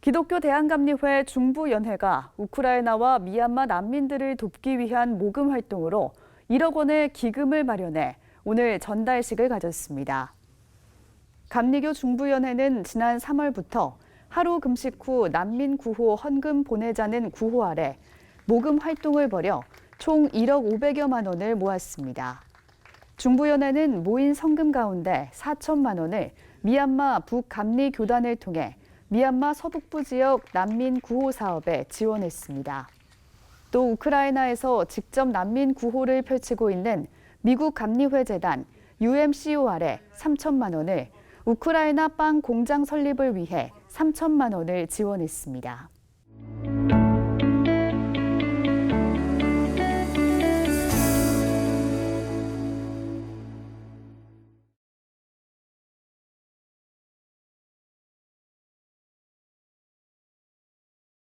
기독교 대한감리회 중부연회가 우크라이나와 미얀마 난민들을 돕기 위한 모금 활동으로 1억 원의 기금을 마련해 오늘 전달식을 가졌습니다. 감리교 중부연회는 지난 3월부터 하루 금식 후 난민 구호 헌금 보내자는 구호 아래 모금 활동을 벌여 총 1억 500여만 원을 모았습니다. 중부연회는 모인 성금 가운데 4천만 원을 미얀마 북감리 교단을 통해 미얀마 서북부 지역 난민 구호 사업에 지원했습니다. 또 우크라이나에서 직접 난민 구호를 펼치고 있는 미국 감리회 재단 UMCO 아래 3천만 원을 우크라이나 빵 공장 설립을 위해 3천만 원을 지원했습니다.